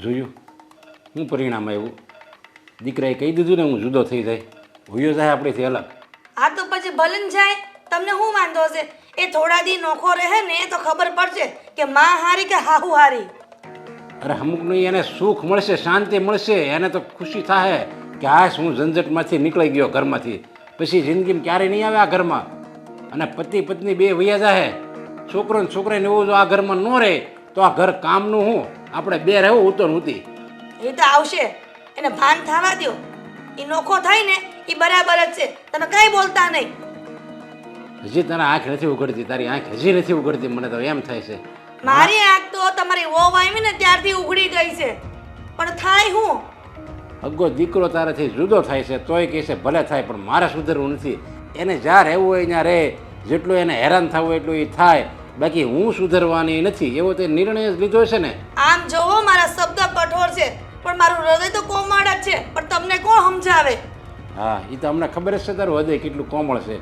જોયું? શું પરિણામ આવ્યું? દીકરાએ કહી દીધું ને હું જુદો થઈ જાય. હોયો જાય આપણેથી અલગ. આ તો પછી ભલે જાય. તમને શું વાંધો હશે? એ થોડા દી નોખો રહે ને એ તો ખબર પડશે કે માં હારી કે હાહુ હારી. અરે અમુકનું એને સુખ મળશે શાંતિ મળશે એને તો ખુશી થાય કે આ હું ઝંઝટમાંથી નીકળી ગયો ઘરમાંથી. પછી જિંદગીમાં ક્યારેય નહીં આવે આ ઘરમાં. અને પતિ પત્ની બે વૈયા જાય છોકરો ને છોકરાને એવું જો આ ઘરમાં ન રહે તો આ ઘર કામનું હું? આપણે બે રહેવું ઉતર નહોતી એ તો આવશે. એને ભાન થવા દ્યો. એ નોખો થાય ને એ બરાબર જ છે. તમે કઈ બોલતા નહીં. હજી તને આંખ નથી ઉઘડતી તારી આંખ હજી નથી ઉઘડતી મને તો એમ થાય છે. મારી આંખ તો તમારી વહુ આવી ને ત્યારથી ઉઘડી ગઈ છે. પણ થાય હું? અગ્ગો દીકરો તારાથી જુદો થાય છે તોય કહે છે ભલે થાય પણ મારે સુધરવું નથી. એને જ્યાં રહેવું હોય ત્યાં રહે જેટલું એને હેરાન થવું હોય એટલું એ થાય. બાકી હું સુધરવાની નથી એવો તે નિર્ણય જ લીધો છે ને. આમ જોવો મારા શબ્દ કઠોર છે પણ મારું હૃદય તો કોમળ જ છે પણ તમને કોણ સમજાવે? હા એ તો અમને ખબર જ છે તારું હૃદય કેટલું કોમળ છે.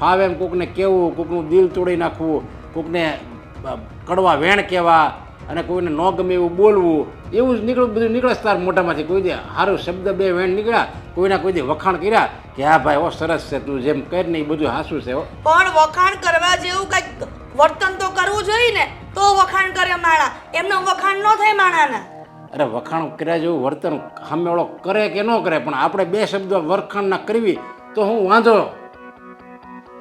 ફાવે એમ કોકને કેવું કોકનું દિલ તોડી નાખવું કોકને કડવા વેણ કહેવા અને કોઈને ન ગમે એવું બોલવું એવું જ નીકળું બધું નીકળે તાર મોઢામાંથી. કોઈ દે સારું શબ્દ બે વેણ નીકળ્યા કોઈના કોઈ દે વખાણ કર્યા કે હા ભાઈ ઓ સરસ છે તું જેમ કર ને એ બધું હાસું છે પણ વખાણ કરવા જેવું કંઈક વર્તન તો કરવું જોઈએ ને તો વખાણ કરે માણા એમનો વખાણ ન થાય માણાના. અરે વખાણ કર્યા જેવું વર્તન સામેવાળો કરે કે ન કરે પણ આપણે બે શબ્દો વખાણ ના કરવી તો હું વાંધો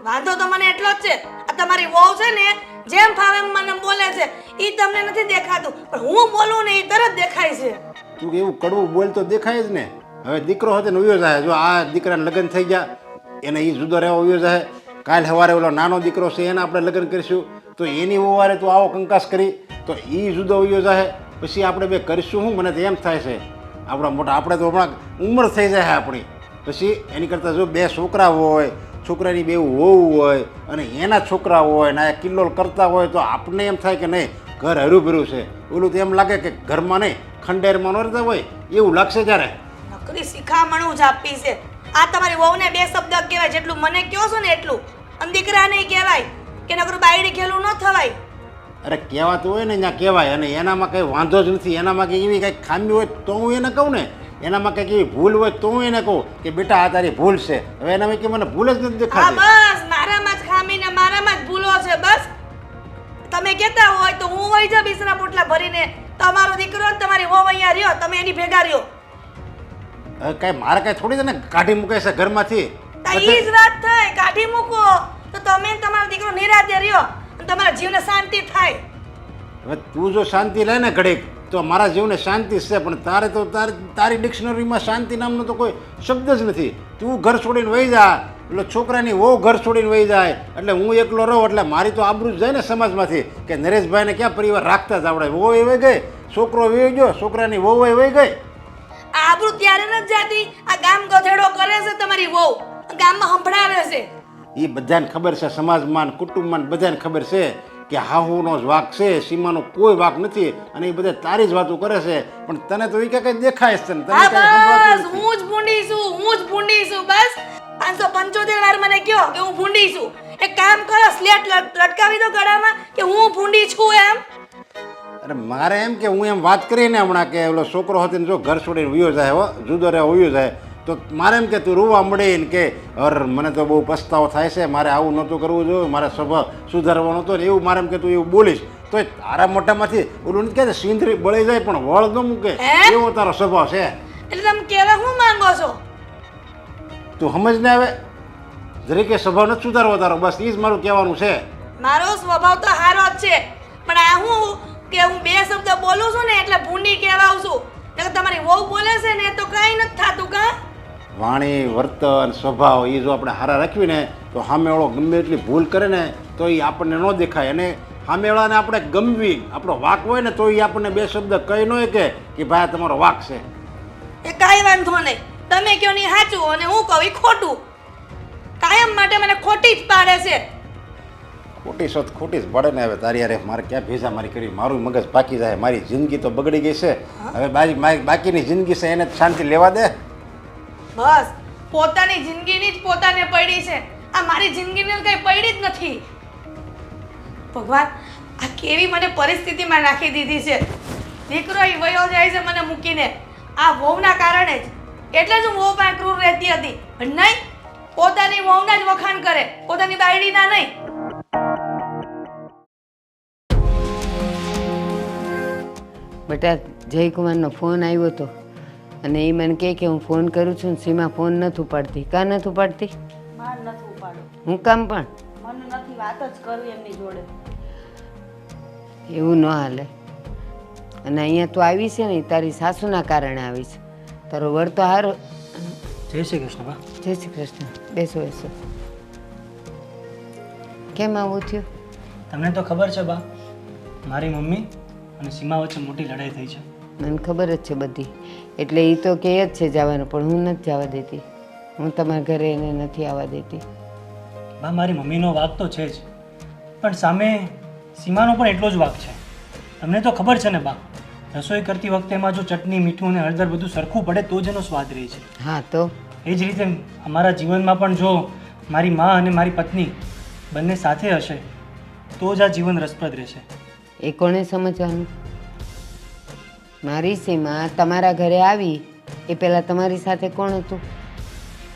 વાંધો તો મને એટલો જ છે. આ તમારી વહુ છે ને જેમ ફાવે એમ મને બોલે છે. એ તમને નથી દેખાતું પણ હું બોલું ને એ તરત દેખાય છે. તું એવું કડવું બોલ તો દેખાય જ ને. હવે દીકરો હતો ને ઉયો જાય જો આ દીકરાને લગ્ન થઈ ગયા એને એ જુદો રહેવા ઉયો જાય કાલ સવારે ઓલો નાનો દીકરો છે, એને આપણે લગ્ન કરીશું, તો એની વવારે તું આવો કંકાસ કરી, તો એ જુદો ઉયો જાય પછી આપણે બે કરીશું શું મને તો એમ થાય છે. આપણા મોટા આપણે તો હમણાં ઉંમર થઈ જાય આપણી. પછી એની કરતાં જો બે છોકરા હોય, છોકરાની બે વહુ હોય, અને એના છોકરા હોય, ને આ કિલ્લોલ કરતા હોય, તો આપણને એમ થાય કે નહીં, ઘર હરુભરું છે. ઓલું તો એમ લાગે કે ઘરમાં નહીં, ખંડેરમાં ન રહેતા હોય, એવું લાગશે જ્યારે નકરી શિખામણું જ આપી છે. આ તમારી વહુને બે શબ્દ કહેવાય, જેટલું મને કહો છો ને એટલું. અને દીકરાને કહેવાય કે નકરું બાયડી ખેલું ન થવાય. અરે કહેવાતું હોય ને ત્યાં કહેવાય અને એનામાં કંઈ વાંધો જ નથી. એનામાં કંઈ એવી કંઈક ખામી હોય તો હું એને કહું ને. એનામાં કંઈક એવી ભૂલ હોય તો હું એને કહું કે બેટા આ તારી ભૂલ છે. હવે એનામાં કે મને ભૂલ જ નથી દેખાતી. બસ મારામાં જ ખામી ને મારામાં જ ભૂલો છે બસ. તમે કહેતા હોય તો હું હોય જાઉં બિસરા પોટલા ભરીને. તમારો દીકરો ને તમારી હોવ અહીંયા રહ્યો તમે એની ભેગા રહ્યો. કાંઈ મારે કાંઈ થોડી તને કાઢી મૂકે છે ઘરમાંથી? ઈ જ વાત થાય કાઢી મૂકો. તો તમે તમારો દીકરો નિરાતે રહ્યો અને તમારા જીવને શાંતિ થાય. હવે તું જો શાંતિ લે ને ઘડીક તો મારા જીવને શાંતિ છે પણ તારે તો તારી ડિક્શનરીમાં શાંતિ નામનો તો કોઈ શબ્દ જ નથી. તું ઘર છોડીને વહી જા એટલે છોકરાની વહુ ઘર છોડીને વહી જાય એટલે હું એકલો રહું એટલે મારી તો આબરૂ જાય ને સમાજમાંથી કે નરેશભાઈને ક્યાં પરિવાર રાખતા જ આવડે વહુ એ વહી ગઈ છોકરો વહી ગયો છોકરાની વહુ એ વહી ગઈ. આબરૂ ત્યારે નથી જાતી આ ગામ ગધેડો કરે છે તમારી વહુ. ગામમાં સંભળાવે છે. એ બધાને ખબર છે સમાજમાં ને કુટુંબમાં ને બધાને ખબર છે કે હાહુનો જ વાક છે સીમાનો કોઈ વાક નથી અને એ બધા તારી જ વાતો કરે છે. પણ તને તો એ કે કઈ દેખાય છે ને તને હા કાંઈ બસ નથી. હું જ ભૂંડી છું હું જ ભૂંડી છું બસ. પાંચસો પંચોતેર વાર મને કયો કે હું ભૂંડી છું. એક કામ કરો સ્લેટ લટ- લટકાવી દો ગળામાં કે હું ભૂંડી છું એમ. અરે મારે એમ કે હું એમ વાત કરીને હમણાં કે ઓલો છોકરો હતો ને જો ઘર છોડીને વયો જાય હો જુદો રહે વયો જાય. તો મારે એમ કે તું રૂવા મળે ને કે અર મને તો બહુ પસ્તાવો થાય છે મારે આવું નહોતું કરવું જોઈએ મારે સ્વભાવ સુધારવાનો હતો ને એવું મારે એમ કે તું એવું બોલીશ. તો તારા મોટામાંથી ઓલું નથી કહેતા સિંદરી બળી જાય પણ વળ ન મૂકે? એવો તારો સ્વભાવ છે. એટલે તમે કેવા શું માંગો છો? તું સમજ ને આવે દરેકે સ્વભાવ નથી સુધારવો તારો બસ એ જ મારું કહેવાનું છે. મારો સ્વભાવ તો સારો જ છે પણ આ હું કે હું બે શબ્દ બોલું છું ને એટલે ભૂંડી કહેવાઉં છું. તમારી વહુ બોલે છે ને તો કાંઈ નથી થતું કા? વાણી વર્તન સ્વભાવ એ જો આપણે હારા રાખવીને તો સામેવાળો ગમે એટલી ભૂલ કરે ને તો એ આપણને ન દેખાય. અને સામેવાળાને આપણે ગમવી આપણો વાક હોય ને તો એ આપણને બે શબ્દ કહી ન કે કે ભાઈ આ તમારો વાક છે. એ કાંઈ વાંધો નહીં. તમે કહો નહીં સાચું અને હું કહું એ ખોટું. કાયમ માટે મને ખોટી જ પાડે છે. ખોટી શોધ ખોટી જ પડે ને હવે તારી અરે મારે ક્યાં ભેજા મારી કરી મારું મગજ પાકી જાય મારી જિંદગી તો બગડી ગઈ છે. હવે બાકી બાકીની જિંદગી છે એને શાંતિ લેવા દે. બસ. પોતાની જિંદગીની જ પોતાને પડી છે. આ મારી જિંદગીને કઈ પડી જ નથી. ભગવાન, આ કેવી મને પરિસ્થિતિમાં નાખી દીધી છે. દીકરો એ વયો જાય છે મને મૂકીને. આ વહુના કારણે જ. એટલે જ હું વહુ પાસે ક્રૂર રહેતી હતી. પણ નહીં, પોતાની વહુના જ વખાણ કરે. પોતાની બાયડીના નહીં. બેટા, જયકુમારનો ફોન આવ્યો હતો અને એ મને કહે કે હું ફોન કરું છું ને સીમા ફોન નથી ઉપાડતી. કા નથી ઉપાડતી? માર નથી ઉપાડો હું કામ પણ? વાત જ કરવી એવું ન હાલે. અને અહીંયા તું આવી છે ને તારી સાસુના કારણે આવી છે. તારો વર તો હારો. જય શ્રી કૃષ્ણ જય શ્રી કૃષ્ણ. બેસો બેસો. કેમ આવું થયું? તમને તો ખબર છે બા. મારી મમ્મી અને સીમા વચ્ચે મોટી લડાઈ થઈ છે. મને ખબર જ છે બધી. એટલે એ તો કહે જ છે જવાનું પણ હું નથી જવા દેતી. હું તમારા ઘરે એને નથી આવવા દેતી. બા મારી મમ્મીનો વાક તો છે જ. પણ સામે સીમાનો પણ એટલો જ વાક છે. તમને તો ખબર છે ને બા રસોઈ કરતી વખતે એમાં જો ચટણી મીઠું અને હળદર બધું સરખું પડે તો જ એનો સ્વાદ રહે છે. હા તો? એ જ રીતે અમારા જીવનમાં પણ જો મારી મા અને મારી પત્ની બંને સાથે હશે તો જ આ જીવન રસપ્રદ રહેશે. એ કોણે સમજવાનું? મારી સીમા તમારા ઘરે આવી એ પહેલાં તમારી સાથે કોણ હતું?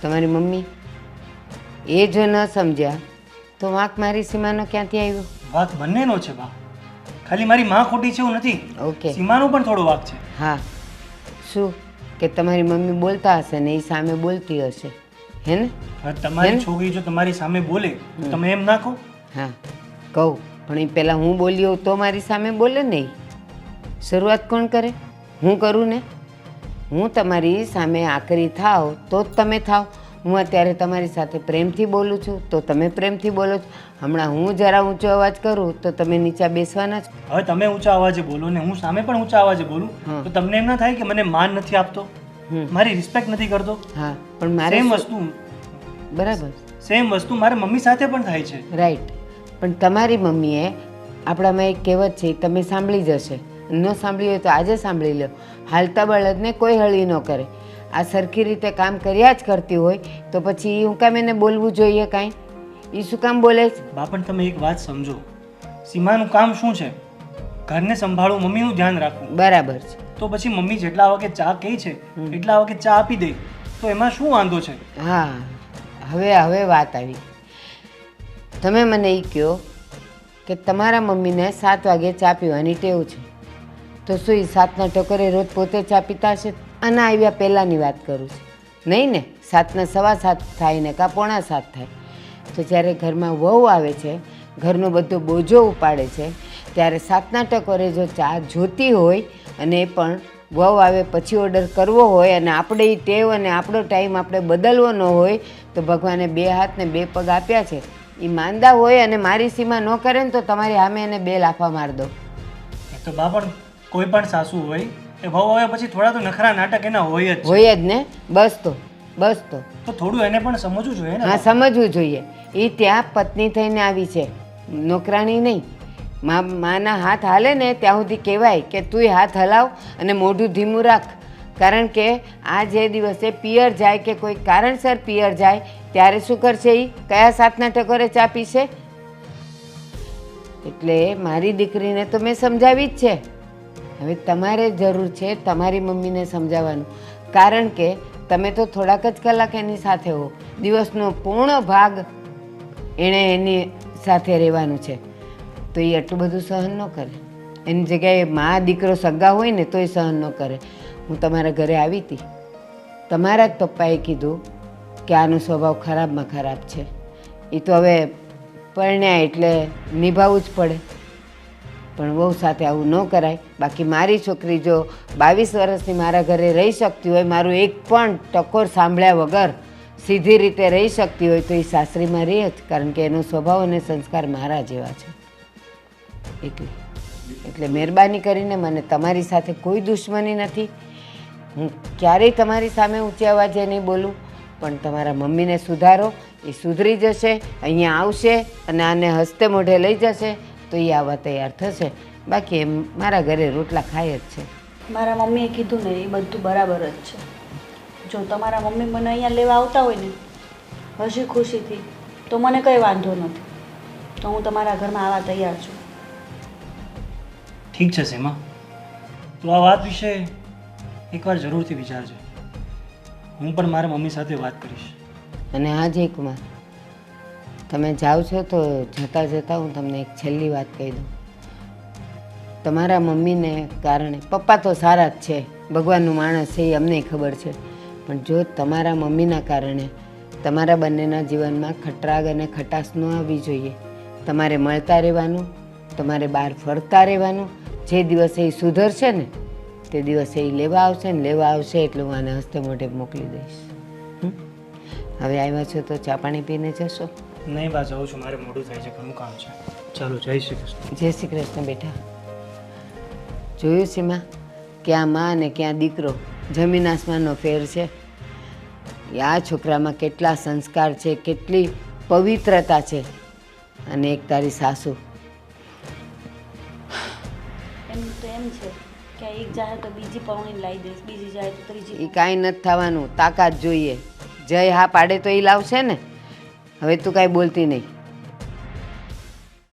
તમારી મમ્મી? એ જો ન સમજ્યા તો વાંક મારી સીમાનો ક્યાંથી આવ્યો? વાત બંનેનો છે બા. ખાલી મારી મા ખોટી છે એવું નથી. ઓકે. સીમાનો પણ થોડો વાક છે. હા. શું? કે તમારી મમ્મી બોલતા હશે ને એ સામે બોલતી હશે. હે ને? તમારી છોકરી જો તમારી સામે બોલે તમે એમ ના કહો? હા. કહું. પણ એ પહેલાં હું બોલ્યો તો મારી સામે બોલે નહીં શરૂઆત કોણ કરે? હું કરું ને? હું તમારી સામે આકરી થાવ તો જ તમે થાવ. હું અત્યારે તમારી સાથે પ્રેમથી બોલું છું તો તમે પ્રેમથી બોલો છો. હમણાં હું જરા ઊંચો અવાજ કરું તો તમે નીચે બેસવાના છો. હવે તમે ઊંચા અવાજે બોલો ને હું સામે પણ ઊંચા અવાજે બોલું. તો તમને એમ ના થાય કે મને માન નથી આપતો. મારી રિસ્પેક્ટ નથી કરતો? હા પણ મારે સેમ વસ્તુ. બરાબર. સેમ વસ્તુ મારી મમ્મી સાથે પણ થાય છે. રાઈટ પણ તમારી મમ્મીએ આપણામાં એક કહેવત છે તમે સાંભળી જશે. ન સાંભળ્યું હોય તો આજે સાંભળી લો. હાલતા બળદને કોઈ હળી ન કરે. આ સરખી રીતે કામ કર્યા જ કરતી હોય તો પછી હું કામ એને બોલવું જોઈએ કાંઈ? એ શું કામ બોલે છે? બા પણ તમે એક વાત સમજો. સીમાનું કામ શું છે? ઘરને સંભાળવું મમ્મીનું ધ્યાન રાખવું. બરાબર છે. તો પછી મમ્મી જેટલા વાગે ચા કહે છે એટલા વાગે ચા આપી દે. તો એમાં શું વાંધો છે? હા હવે હવે વાત આવી. તમે મને એ કહો કે તમારા મમ્મીને સાત વાગે ચા પીવાની ટેવ છે. તો શું એ સાતના ટકોરે રોજ પોતે ચા પીતા હશે અને આવ્યા પહેલાંની વાત કરું છું. નહીં ને? સાતના સવા સાત થાય ને કાં પોણા સાત થાય. તો જ્યારે ઘરમાં વહુ આવે છે, ઘરનો બધો બોજો ઉપાડે છે, ત્યારે સાતના ટકોરે જો ચા જોતી હોય અને એ પણ વહુ આવે પછી ઓર્ડર કરવો હોય અને આપણે એ ટેવ અને આપણો ટાઈમ આપણે બદલવો ન હોય, તો ભગવાને બે હાથ ને બે પગ આપ્યા છે. એ માંદા હોય અને મારી સીમા ન કરે ને તો તમારી સામે એને બે લાફા માર દો. તો બા પણ કોઈ પણ સાસુ હોય એ વહુ હવે પછી થોડા તો નખરા નાટક એના હોય જ હોય જ ને? બસ તો બસ તો. તો થોડું એને પણ સમજવું જોઈએ ને. હા સમજવું જોઈએ. એ ત્યાં પત્ની થઈને આવી છે. નોકરાણી નહીં. મા માના હાથ હાલે ને ત્યાં સુધી કહેવાય કે તુંય હાથ હલાવ અને મોઢું ધીમું રાખ. કારણ કે આ જે દિવસે પિયર જાય કે કોઈ કારણસર પિયર જાય ત્યારે શું કરશે એ કયા સાતના ટકોરે ચા પીશે? એટલે મારી દીકરીને તો મેં સમજાવી જ છે. હવે તમારે જરૂર છે તમારી મમ્મીને સમજાવવાનું. કારણ કે તમે તો થોડાક જ કલાક એની સાથે હો. દિવસનો પૂર્ણ ભાગ એણે એની સાથે રહેવાનું છે. તો એ આટલું બધું સહન ન કરે. એની જગ્યાએ મા દીકરો સગા હોય ને તોય સહન ન કરે. હું તમારા ઘરે આવી હતી. તમારા જ પપ્પાએ કીધું કે આનો સ્વભાવ ખરાબમાં ખરાબ છે. એ તો હવે પરણ્યા એટલે નિભાવવું જ પડે. પણ વહુ સાથે આવું ન કરાય. બાકી મારી છોકરી જો બાવીસ વર્ષની મારા ઘરે રહી શકતી હોય, મારું એક પણ ટકોર સાંભળ્યા વગર સીધી રીતે રહી શકતી હોય, તો એ સાસરીમાં રહે જ, કારણ કે એનો સ્વભાવ અને સંસ્કાર મારા જેવા છે. એટલે એટલે મહેરબાની કરીને મને તમારી સાથે કોઈ દુશ્મની નથી. હું ક્યારેય તમારી સામે ઊંચી અવાજે નહીં બોલું, પણ તમારા મમ્મીને સુધારો. એ સુધરી જશે, અહીંયા આવશે અને આને હસ્તે મોઢે લઈ જશે. તો એ આવવા તૈયાર થશે. બાકી એમ મારા ઘરે રોટલા ખાય જ છે. મારા મમ્મીએ કીધું ને એ બધું બરાબર જ છે. જો તમારા મમ્મી મને અહીંયા લેવા આવતા હોય ને હસી ખુશીથી તો મને કંઈ વાંધો નથી. તો હું તમારા ઘરમાં આવવા તૈયાર છું. ઠીક છે સીમા. તો આ વાત વિશે એકવાર જરૂરથી વિચારજો. હું પણ મારા મમ્મી સાથે વાત કરીશ. અને હા જય કુમાર તમે જાઓ છો તો જતાં જતાં હું તમને એક છેલ્લી વાત કહી દઉં. તમારા મમ્મીને કારણે પપ્પા તો સારા જ છે, ભગવાનનું માણસ છે એ અમને ખબર છે. પણ જો તમારા મમ્મીના કારણે તમારા બંનેના જીવનમાં ખટરાગ અને ખટાશ ન આવવી જોઈએ. તમારે મળતા રહેવાનું, તમારે બહાર ફરતા રહેવાનું, જે દિવસે એ સુધરશે ને, તે દિવસે એ લેવા આવશે ને લેવા આવશે એટલે હું આને હસ્તે મોઢે મોકલી દઈશ? હવે આવ્યા છો તો ચા પાણી પીને જશો? નહીં બા જાઉં છું. મારે મોડું થાય છે ઘણું કામ છે. ચાલો જય શ્રી કૃષ્ણ. જય શ્રી કૃષ્ણ બેટા. જોયું સીમા ક્યાં માં અને ક્યાં દીકરો જમીન આસમાનનો ફેર છે? એ આ છોકરામાં કેટલા સંસ્કાર છે કેટલી પવિત્રતા છે? અને એક તારી સાસુ. એમ તો એમ છે કે એક જાય તો બીજી પૌણી લાવી દઈશ બીજી જાય તો ત્રીજી એ કાંઈ નથી થવાનું તાકાત જોઈએ. જય હા પાડે તો એ લાવશે ને? હવે તું કાંઈ બોલતી નહીં.